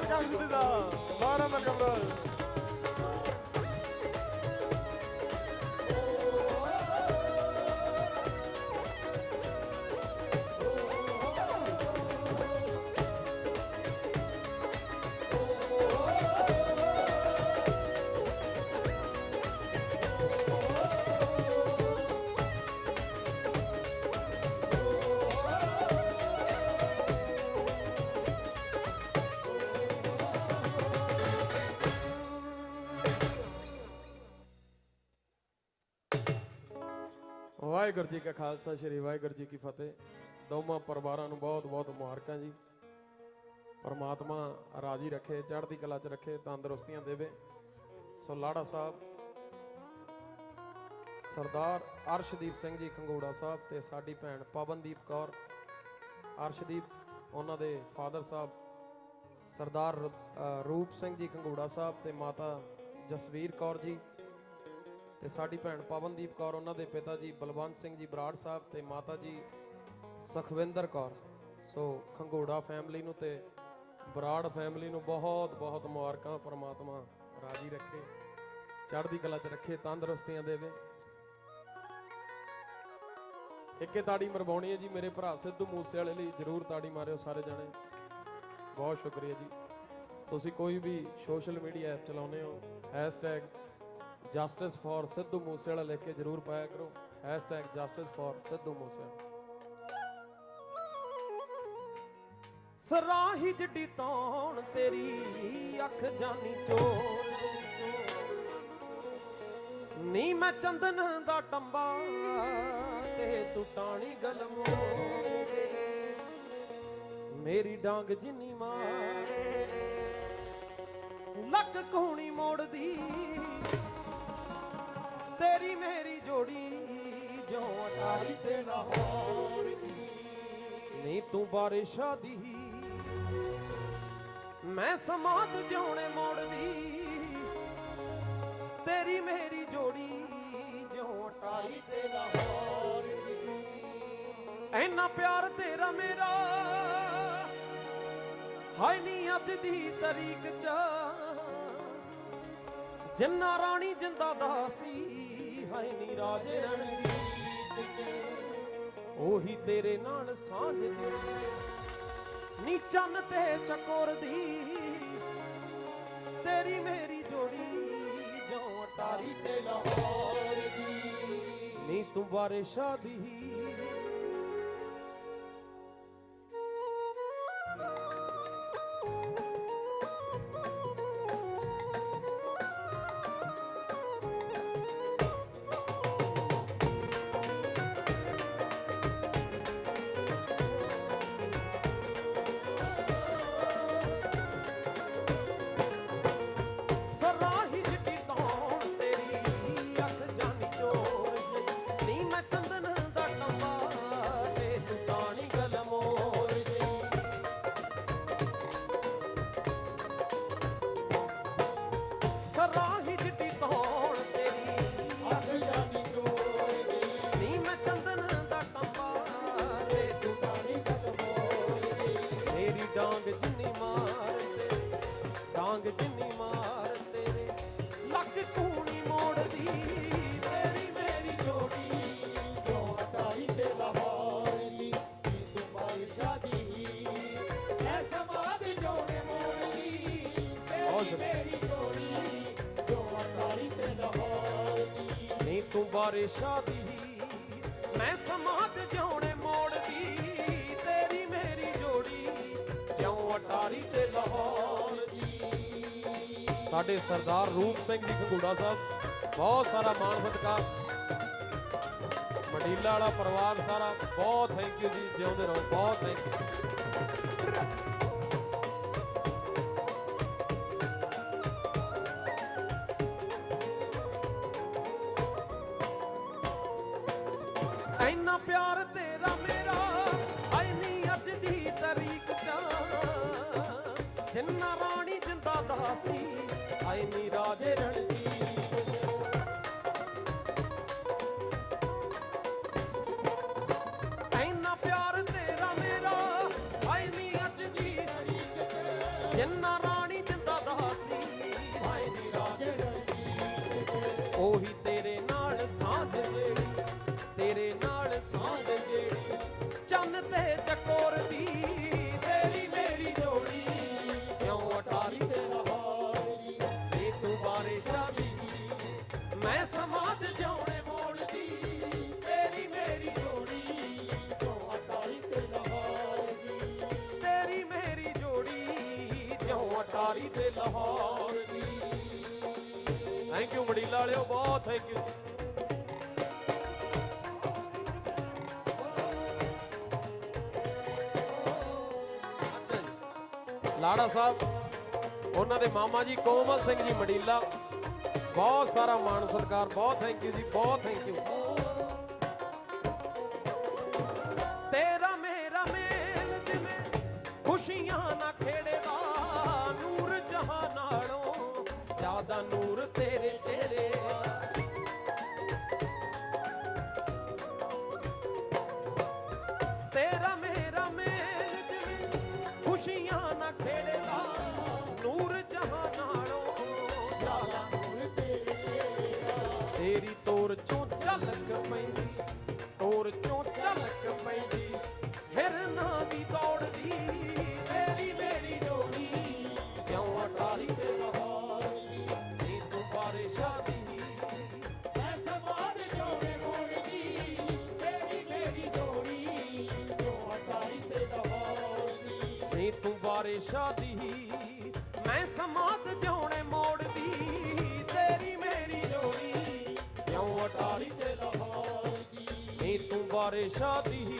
Welcome ਜੀ ਦਾ ਦੁਬਾਰਾ welcome Waheguru ji ਕਾ ਖਾਲਸਾ, ਸ੍ਰੀ ਵਾਹਿਗੁਰੂ ਜੀ ਕੀ ਫਤਿਹ। ਦੋਵਾਂ ਪਰਿਵਾਰਾਂ ਨੂੰ ਬਹੁਤ ਬਹੁਤ ਮੁਬਾਰਕਾਂ ਜੀ। ਪਰਮਾਤਮਾ ਰਾਜੀ ਰੱਖੇ, ਚੜ੍ਹਦੀ ਕਲਾ 'ਚ ਰੱਖੇ, ਤੰਦਰੁਸਤੀਆਂ ਦੇਵੇ। ਸੋ ਲਾੜਾ ਸਾਹਿਬ, ਸਰਦਾਰ ਅਰਸ਼ਦੀਪ ਸਿੰਘ ਜੀ ਖੰਗੂੜਾ ਸਾਹਿਬ ਤੇ ਸਾਡੀ ਭੈਣ ਪਵਨਦੀਪ ਕੌਰ, ਅਰਸ਼ਦੀਪ, ਉਹਨਾਂ ਦੇ ਫਾਦਰ ਸਾਹਿਬ, ਸਰਦਾਰ ਰੂਪ ਸਿੰਘ ਜੀ ਖੰਗੂੜਾ ਸਾਹਿਬ ਤੇ ਮਾਤਾ ਜਸਵੀਰ ਕੌਰ ਜੀ ਤੇ ਸਾਡੀ ਭੈਣ ਪਵਨਦੀਪ ਕੌਰ, ਉਹਨਾਂ ਦੇ ਪਿਤਾ ਜੀ ਬਲਵੰਤ ਸਿੰਘ ਜੀ ਬਰਾੜ ਸਾਹਿਬ ਤੇ ਮਾਤਾ ਜੀ ਸੁਖਵਿੰਦਰ ਕੌਰ। ਸੋ ਖੰਗੋੜਾ ਫੈਮਿਲੀ ਨੂੰ ਤੇ ਬਰਾੜ ਫੈਮਿਲੀ ਨੂੰ ਬਹੁਤ ਬਹੁਤ ਮੁਬਾਰਕਾਂ, ਪਰਮਾਤਮਾ ਰਾਜੀ ਰੱਖੇ, ਚੜ੍ਹਦੀ ਕਲਾ 'ਚ ਰੱਖੇ, ਤੰਦਰੁਸਤੀਆਂ ਦੇਵੇ। ਇੱਕੇ ਤਾੜੀ ਮਰਵਾਉਣੀ ਹੈ ਜੀ, ਮੇਰੇ ਭਰਾ ਸਿੱਧੂ ਮੂਸੇ ਵਾਲੇ ਲਈ ਜਰੂਰ ਤਾੜੀ ਮਾਰਿਓ ਸਾਰੇ ਜਾਣੇ। ਬਹੁਤ ਸ਼ੁਕਰੀਆ ਜੀ। ਤੁਸੀਂ ਕੋਈ ਵੀ ਸੋਸ਼ਲ ਮੀਡੀਆ ਐਪ ਚਲਾਉਂਦੇ ਹੋ hashtag justice for Sidhu Moosewala ਲਿਖ ਕੇ ਜਰੂਰ ਪਾਇਆ ਕਰੋ ਜਸਟਿਸ ਫॉर ਸਿੱਧੂ ਮੂਸੇਵਾਲਾ ਸਰਾਹੀ ਜੱਡੀ ਤੌਣ ਤੇਰੀ ਅੱਖ ਜਾਨੀ ਚੋਰ ਨੀ ਮੈਂ ਚੰਦਨ ਦਾ ਟੰਬਾ, ਤੇ ਤੂੰ ਟਾਣੀ ਗਲਮੋ ਮੇਰੀ ਡਾਂਗ ਜਿੰਨੀ ਮਾਰੇ, ਲੱਕ ਕੋਣੀ ਮੋੜ ਬਾਰਿਸ਼ਾਂ ਦੀ ਮੈਂ ਸਮਾਤ ਜਿਉਣੇ ਮੋੜਦੀ, ਤੇਰੀ ਮੇਰੀ ਜੋੜੀ ਜੋ ਅਟਾਰੀ ਤੇ ਲਾਹੌਰ ਦੀ ਐਨਾ ਪਿਆਰ ਤੇਰਾ ਮੇਰਾ, ਹਾਏ ਨੀ ਅੱਜ ਦੀ ਤਰੀਕ ਚ। ਜਿੰਨਾ ਰਾਣੀ ਜਿੰਦਾ ਦਾਸੀ, ਹਾਏ ਨੀ ਰਾਜੇ ਰਣਜੀਤ ਉਹੀ ਤੇਰੇ ਨਾਲ ਸਾਂਝ ਦੇ ਨੀ ਚੰਨ ਤੇ ਚਕੋਰ ਦੀ, ਤੇਰੀ ਮੇਰੀ ਜੋੜੀ ਜੋ ਅਟਾਰੀ ਤੇ ਲਾਹੌਰ ਦੀ। ਨੀ ਤੂੰ ਬਾਰਿਸ਼ਾਂ ਦੀ। ਡਾਂਗ ਜਿੰਨੀ ਮਾਰ ਤੇ ਡਾਂਗ ਜਿੰਨੀ ਮਾਰ ਤੇਰੇ ਲੱਕ ਕੂਣੀ ਮੋੜਦੀ ਤੇਰੀ ਮੇਰੀ ਜੋੜੀ ਜੋ ਅਟਾਈ ਤੇ ਲਾਹੌਰ ਦੀ ਤੂੰ ਬਾਰਿਸ਼ਾਂ ਦੀ ਐ ਸਮਾਦ ਜੋੜੇ ਮੋੜਦੀ ਤੇਰੀ ਮੇਰੀ ਜੋੜੀ ਜੋ ਅਟਾਈ ਤੇ ਲਾਹੌਰ ਦੀ। ਨੀ ਤੂੰ ਬਾਰਿਸ਼ਾਂ ਦੀ। ਸਾਡੇ ਸਰਦਾਰ ਰੂਪ ਸਿੰਘ ਜੀ ਖੰਗੂੜਾ ਸਾਹਿਬ, ਬਹੁਤ ਸਾਰਾ ਮਾਣ ਸਤਿਕਾਰ ਮੰਡੀਲਾ ਵਾਲਾ ਪਰਿਵਾਰ ਸਾਰਾ, ਬਹੁਤ ਥੈਂਕ ਯੂ ਜੀ, ਜਿਉਂਦੇ ਰਹੋ, ਬਹੁਤ ਥੈਂਕ ਯੂ ਵਾਲਿਓ ਬਹੁਤ ਥੈਂਕ ਯੂ ਲਾੜਾ ਸਾਹਿਬ, ਉਹਨਾਂ ਦੇ ਮਾਮਾ ਜੀ ਕੋਮਲ ਸਿੰਘ ਜੀ ਮੜੀਲਾ। ਬਹੁਤ ਸਾਰਾ ਮਾਣ ਸਤਿਕਾਰ, ਬਹੁਤ ਥੈਂਕ ਯੂ ਜੀ, ਬਹੁਤ ਥੈਂਕ ਯੂ ਤੇਰਾ ਮੇਰਾ ਮੇਲ ਜਿਵੇਂ ਖੁਸ਼ੀਆਂ ਨਾ ਖੇੜੇ ਜ਼ਿਆਦਾ ਨੂਰ ਤੇਰੇ ਚਿਹਰੇ। ਤੇਰਾ ਮੇਰਾ ਮੇਲ ਜਿਵੇਂ ਖੁਸ਼ੀਆਂ ਨਾ ਖੇੜੇ ਨੂਰ ਜਹਾਂ ਨਾਲੋਂ ਜ਼ਿਆਦਾ ਨੂਰ ਤੇਰੇ ਤੇਰੀ ਤੋਰ ਚੋਂ ਝਲਕ ਪੈਂਦੀ। ਬਾਰਿਸ਼ਾਂ ਦੀ ਮੈਂ ਸਮਾਦ ਜਿਉਣੇ ਮੋੜਦੀ, ਤੇਰੀ ਮੇਰੀ ਜੋੜੀ। ਜਿਉਂ ਅਟਾਰੀ ਤੇ ਲਾਹੌਰ ਦੀ? ਨੀ ਤੂੰ ਬਾਰਿਸ਼ਾਂ ਦੀ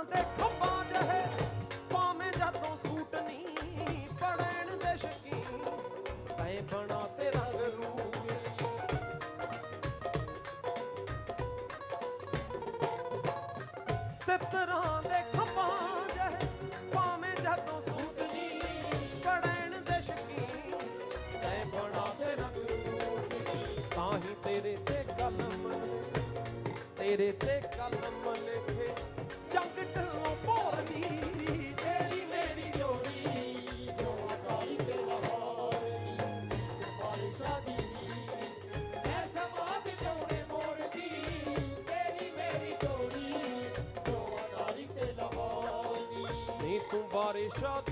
ਤਿੱਤਰਾਂ ਦੇ ਖੱਬਾਂ ਜਹੇ ਪਾਵੇਂ ਜਦੋਂ ਸੂਟ ਨਹੀਂ ਪੜਨ ਦੇ ਸ਼ਕੀਨ। ਤੈ ਬਣਾ ਤੇ ਰੰਗ ਰੂਪ। ਤਿੱਤਰਾਂ ਦੇ ਖੱਬਾਂ ਜਹੇ ਪਾਵੇਂ ਜਦੋਂ ਸੂਟ ਨਹੀਂ ਪੜਨ ਦੇ ਸ਼ਕੀਨ। ਤੈ ਬਣਾ ਤੇ ਰੰਗ ਰੂਪ। ਤਾਂ ਹੀ ਤੇਰੇ ਤੇ ਕਲਮ, ਤੇਰੇ ਤੇ ਕਲਮ ਤੂੰ